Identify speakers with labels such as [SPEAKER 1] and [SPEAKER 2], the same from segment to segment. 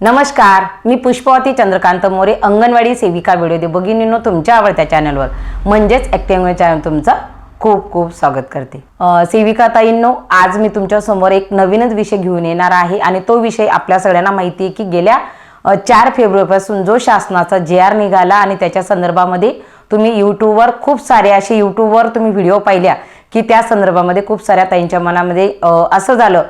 [SPEAKER 1] नमस्कार मी पुष्पवती चंद्रकांत मोरे अंगणवाडी सेविका व्हिडिओ दे भगिनींनो तुमच्या आवडत्या चॅनलवर. म्हणजेच ॲक्टिंग चॅनल तुमचं खूप खूप स्वागत करते. सेविका ताईंनो आज मी तुमच्यासमोर एक नवीनच विषय घेऊन येणार आहे आणि तो विषय आपल्या सगळ्यांना माहिती आहे की गेल्या चार फेब्रुवारीपासून जो शासनाचा जे आर निघाला आणि त्याच्या संदर्भामध्ये तुम्ही यूट्यूबवर खूप सारे असे यूट्यूबवर तुम्ही व्हिडिओ पाहिल्या की त्या संदर्भामध्ये खूप साऱ्या ताईंच्या मनामध्ये असं झालं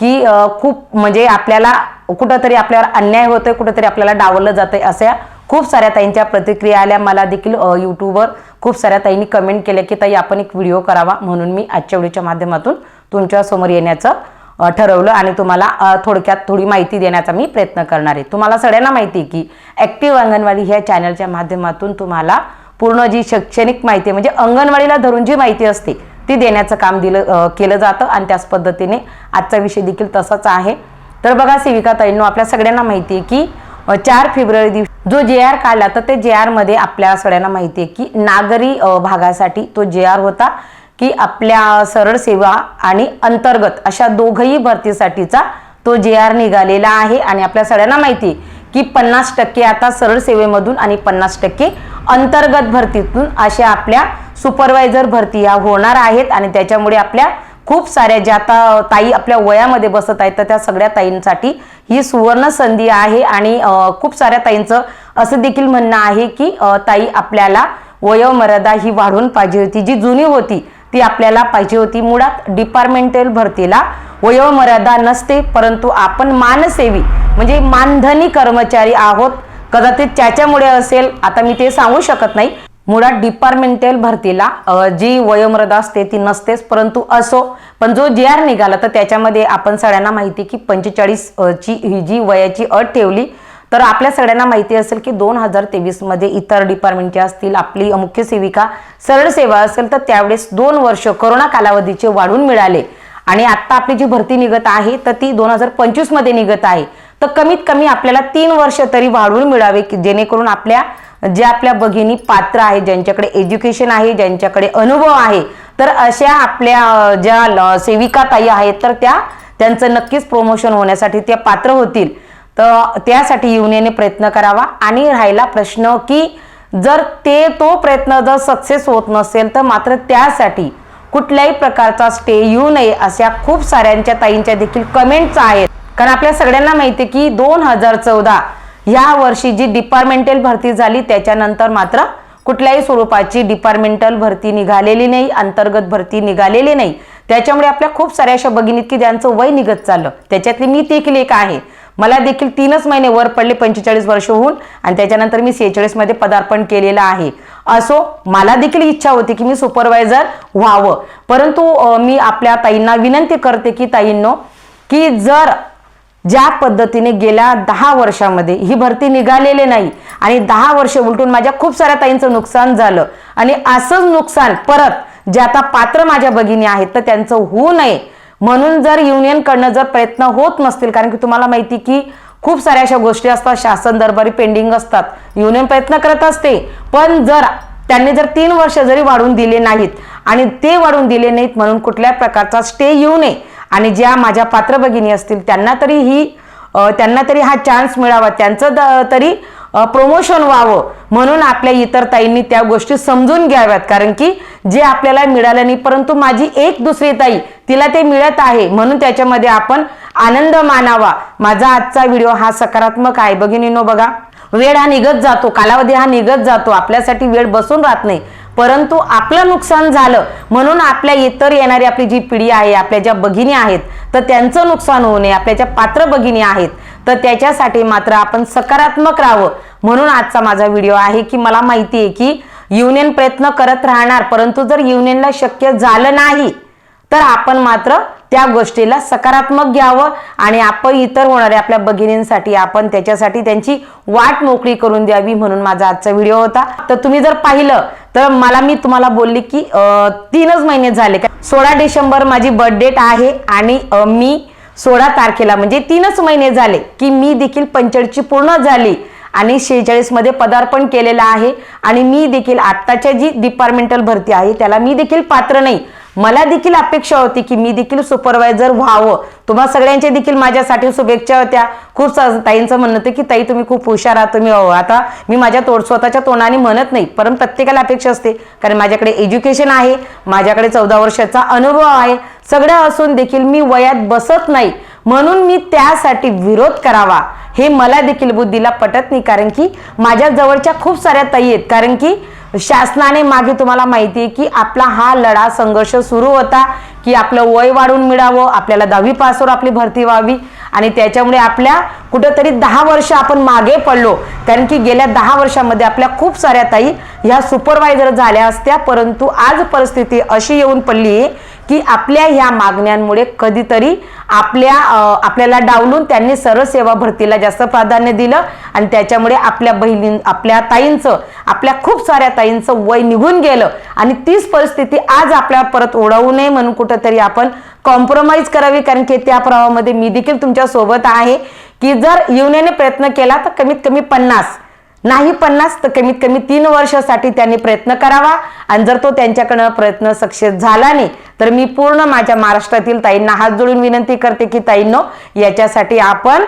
[SPEAKER 1] की खूप म्हणजे आपल्याला कुठंतरी आपल्यावर अन्याय होतोय कुठंतरी आपल्याला डावललं जातंय अशा खूप साऱ्या ताईंच्या प्रतिक्रिया आल्या. मला देखील अ, यूट्यूबवर खूप साऱ्या ताईंनी कमेंट केल्या की ताई आपण एक व्हिडिओ करावा. म्हणून मी आजच्या व्हिडिओच्या माध्यमातून तुमच्यासमोर येण्याचं ठरवलं आणि तुम्हाला थोडक्यात थोडी माहिती देण्याचा मी प्रयत्न करणार आहे. तुम्हाला सगळ्यांना माहिती आहे की ॲक्टिव्ह अंगणवाडी ह्या चॅनलच्या माध्यमातून तुम्हाला पूर्ण जी शैक्षणिक माहिती आहे म्हणजे अंगणवाडीला धरून जी माहिती असते ती देण्याचं काम दिलं केलं जातं आणि त्याच पद्धतीने आजचा विषय देखील तसाच आहे. तर बघा सेविका ताईंनो आपल्या सगळ्यांना माहिती आहे की चार फेब्रुवारी दिवशी जो जे आर काढला तर ते जे आरमध्ये आपल्या सगळ्यांना माहिती आहे की नागरी भागासाठी तो जे आर होता की आपल्या सरळ सेवा आणि अंतर्गत अशा दोघही भरतीसाठीचा तो जे आर निघालेला आहे आणि आपल्या सगळ्यांना माहिती आहे की पन्नास टक्के आता सरळ सेवेमधून आणि पन्नास टक्के अंतर्गत भरतीतून अशा आपल्या सुपरवायझर भरती ह्या होणार आहेत आणि त्याच्यामुळे आपल्या खूप साऱ्या ज्या आता ताई आपल्या वयामध्ये बसत आहेत तर त्या सगळ्या ताईंसाठी ही सुवर्ण संधी आहे आणि खूप साऱ्या ताईंचं असं देखील म्हणणं आहे की ताई आपल्याला वयोमर्यादा ही वाढवून पाहिजे होती. जी जुनी होती ती आपल्याला पाहिजे होती. मुळात डिपार्टमेंटल भरतीला वयोमर्यादा नसते परंतु आपण मानसेवी म्हणजे मानधनी कर्मचारी आहोत. कदाचित त्याच्यामुळे असेल आता मी ते सांगू शकत नाही. मुळात डिपार्टमेंटल भरतीला जी वयोमर्यादा असते ती नसतेच परंतु असो. पण जो जे आर निघाला तर त्याच्यामध्ये आपण सगळ्यांना माहिती की पंचेचाळीस ची ही जी वयाची अट ठेवली तर आपल्या सगळ्यांना माहिती असेल की दोन हजार तेवीसमध्ये इतर डिपार्टमेंटचे असतील आपली मुख्य सेविका सरळ सेवा असेल तर त्यावेळेस दोन वर्ष कोरोना कालावधीचे वाढून मिळाले. आणि आत्ता आपली जी भरती निघत आहे तर ती दोन हजार पंचवीसमध्ये निघत आहे. तर कमीत कमी आपल्याला तीन वर्ष तरी वाढवून मिळावे की जेणेकरून आपल्या ज्या आपल्या भगिनी पात्र आहे ज्यांच्याकडे एज्युकेशन आहे ज्यांच्याकडे अनुभव आहे तर अशा आपल्या ज्या सेविका ताई आहेत तर त्या त्यांचं नक्कीच प्रमोशन होण्यासाठी त्या पात्र होतील. तर त्यासाठी युनियनने प्रयत्न करावा आणि राहिला प्रश्न की जर ते तो प्रयत्न जर सक्सेस होत नसेल तर मात्र त्यासाठी कुठल्याही प्रकारचा स्टे येऊ नये अशा खूप साऱ्यांच्या ताईंच्या देखील कमेंट्स आहेत. कारण आपल्या सगळ्यांना माहिती की दोन हजार चौदा या वर्षी जी डिपार्टमेंटल भरती झाली त्याच्यानंतर मात्र कुठल्याही स्वरूपाची डिपार्टमेंटल भरती निघालेली नाही अंतर्गत भरती निघालेली नाही. त्याच्यामुळे आपल्या खूप साऱ्या अशा भगिनीत की ज्यांचं वय निघत चाललं त्याच्यातली मी देखील एक आहे. मला देखील तीनच महिने वर पडले पंचेचाळीस वर्ष होऊन आणि त्याच्यानंतर मी सेहेचाळीसमध्ये पदार्पण केलेलं आहे. असो मला देखील इच्छा होती की मी सुपरवायझर व्हावं. परंतु मी आपल्या ताईंना विनंती करते की ताईंनो की जर ज्या पद्धतीने गेल्या दहा वर्षामध्ये ही भरती निघालेली नाही आणि दहा वर्ष उलटून माझ्या खूप साऱ्या ताईंचं नुकसान झालं आणि असंच नुकसान परत जे आता पात्र माझ्या भगिनी आहेत तर त्यांचं होऊ नये. म्हणून जर युनियनकडनं जर प्रयत्न होत नसतील कारण की तुम्हाला माहिती की खूप साऱ्या अशा गोष्टी असतात शासन दरबारी पेंडिंग असतात युनियन प्रयत्न करत असते. पण जर त्यांनी जर तीन वर्ष जरी वाढवून दिले नाहीत आणि ते वाढवून दिले नाहीत म्हणून कुठल्या प्रकारचा स्टे येऊ नये. आणि ज्या माझ्या पात्र भगिनी असतील त्यांना तरी ही त्यांना तरी हा चान्स मिळावा. त्यांचं तरी प्रमोशन व्हावं म्हणून आपल्या इतर ताईंनी त्या गोष्टी समजून घ्याव्यात. कारण की जे आपल्याला मिळालं नाही परंतु माझी एक दुसरी ताई तिला ते मिळत आहे म्हणून त्याच्यामध्ये आपण आनंद मानावा. माझा आजचा व्हिडिओ हा सकारात्मक आहे. भगिनीनो बघा वेळ हा निघत जातो कालावधी हा निघत जातो. आपल्यासाठी वेळ बसून राहत नाही. परंतु आपलं नुकसान झालं म्हणून आपल्या इतर येणारी आपली जी पिढी आहे आपल्या ज्या भगिनी आहेत तर त्यांचं नुकसान होऊ नये. आपल्या ज्या पात्र भगिनी आहेत तर त्याच्यासाठी मात्र आपण सकारात्मक राहावं. म्हणून आजचा माझा व्हिडिओ आहे की मला माहिती आहे की युनियन प्रयत्न करत राहणार परंतु जर युनियनला शक्य झालं नाही तर आपण मात्र त्या गोष्टीला सकारात्मक घ्यावं आणि आपण इतर होणाऱ्या आपल्या भगिनींसाठी आपण त्याच्यासाठी त्यांची वाट मोकळी करून द्यावी म्हणून माझा आजचा व्हिडिओ होता. तर तुम्ही जर पाहिलं तर मला मी तुम्हाला बोलली की तीनच महिने झाले. सोळा डिसेंबर माझी बर्थ डेट आहे आणि मी सोळा तारखेला म्हणजे तीनच महिने झाले की मी देखील पंचेचाळीसची पूर्ण झाली आणि शेहेचाळीसमध्ये पदार्पण केलेलं आहे. आणि मी देखील आत्ताच्या जी डिपार्टमेंटल भरती आहे त्याला मी देखील पात्र नाही. मला देखील अपेक्षा होती की मी देखील सुपरवायझर व्हावं. तुम्हा सगळ्यांच्या देखील माझ्यासाठी शुभेच्छा होत्या. खूप ताईंचं म्हणणं होतं की ताई तुम्ही खूप हुशार आहात तुम्ही अहो, आता मी माझ्या तोड स्वतःच्या तोंडाने म्हणत नाही परंतु प्रत्येकाला अपेक्षा असते. कारण माझ्याकडे एज्युकेशन आहे माझ्याकडे चौदा वर्षाचा अनुभव आहे. सगळं असून देखील मी वयात बसत नाही. म्हणून मी त्यासाठी विरोध करावा. हे मला देखील बुद्धीला पटत नाही कारण की माझ्या जवळच्या खूप साऱ्या ताई आहेत. कारण की शासनाने मागे तुम्हाला माहिती आहे की आपला हा लढा संघर्ष सुरू होता की आपलं वय वाढून मिळावं आपल्याला दहावी पासवर आपली भरती व्हावी आणि त्याच्यामुळे आपल्या कुठंतरी दहा वर्ष आपण मागे पडलो. कारण की गेल्या दहा वर्षामध्ये आपल्या खूप साऱ्या ताई ह्या सुपरवायझर झाल्या असत्या परंतु आज परिस्थिती अशी येऊन पडली आहे की आपल्या ह्या मागण्यांमुळे कधीतरी आपल्या आपल्याला डावलून त्यांनी सरळ सेवा भरतीला जास्त प्राधान्य दिलं आणि त्याच्यामुळे आपल्या बहिणी आपल्या ताईंचं आपल्या खूप साऱ्या ताईंचं वय निघून गेलं. आणि तीच परिस्थिती आज आपल्याला परत ओढवू नये म्हणून कुठंतरी आपण कॉम्प्रोमाइज करावी कारण की त्या प्रवाहामध्ये मी देखील तुमच्यासोबत आहे की जर युनियनने प्रयत्न केला तर कमीत कमी पन्नास. नाही पन्नास तर कमीत कमी तीन वर्षासाठी त्यांनी प्रयत्न करावा. आणि जर तो त्यांच्याकडनं प्रयत्न सक्सेस झाला नाही तर मी पूर्ण माझ्या महाराष्ट्रातील ताईंना हात जोडून विनंती करते की ताईंनो याच्यासाठी आपण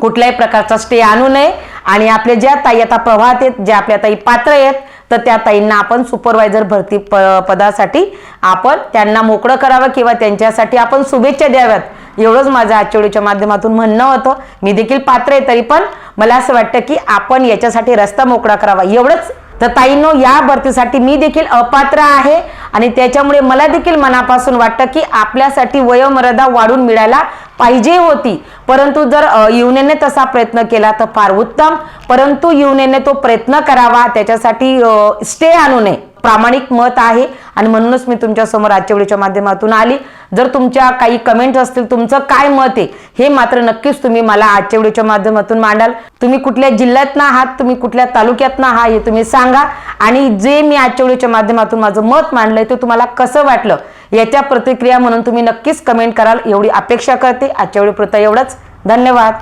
[SPEAKER 1] कुठल्याही प्रकारचा स्टे आणू नये. आणि आपल्या ज्या ताई आता प्रवाहात आहेत ज्या आपल्या ताई पात्र आहेत तर त्या ताईंना आपण सुपरवायझर भरती प पदासाठी आपण त्यांना मोकळं करावं किंवा त्यांच्यासाठी आपण शुभेच्छा द्याव्यात. एवढंच माझं आजच्या माध्यमातून म्हणणं होतं. मी देखील पात्र आहे तरी पण मला असं वाटतं की आपण याच्यासाठी रस्ता मोकळा करावा. एवढंच. तर ताईंनो या भरतीसाठी मी देखील अपात्र आहे आणि त्याच्यामुळे मला देखील मनापासून वाटतं की आपल्यासाठी वयोमर्यादा वाढून मिळायला पाहिजे होती. परंतु जर युनेने युनियनने तसा प्रयत्न केला तर फार उत्तम. परंतु युनियनने तो प्रयत्न करावा. त्याच्यासाठी स्टे आणू नये. प्रामाणिक मत आहे. आणि म्हणूनच मी तुमच्यासमोर आजच्या व्हिडिओच्या माध्यमातून आली. जर तुमच्या काही कमेंट असतील तुमचं काय मत आहे हे मात्र नक्कीच तुम्ही मला आजच्या व्हिडिओच्या माध्यमातून मांडाल. तुम्ही कुठल्या जिल्ह्यातनं आहात तुम्ही कुठल्या तालुक्यातनं आहात हे तुम्ही सांगा. आणि जे मी आजच्या व्हिडिओच्या माध्यमातून माझं मत मांडलंय ते तुम्हाला कसं वाटलं याच्या प्रतिक्रिया म्हणून तुम्ही नक्कीच कमेंट कराल. एवढी अपेक्षा करते. आजच्या व्हिडिओ एवढंच. धन्यवाद.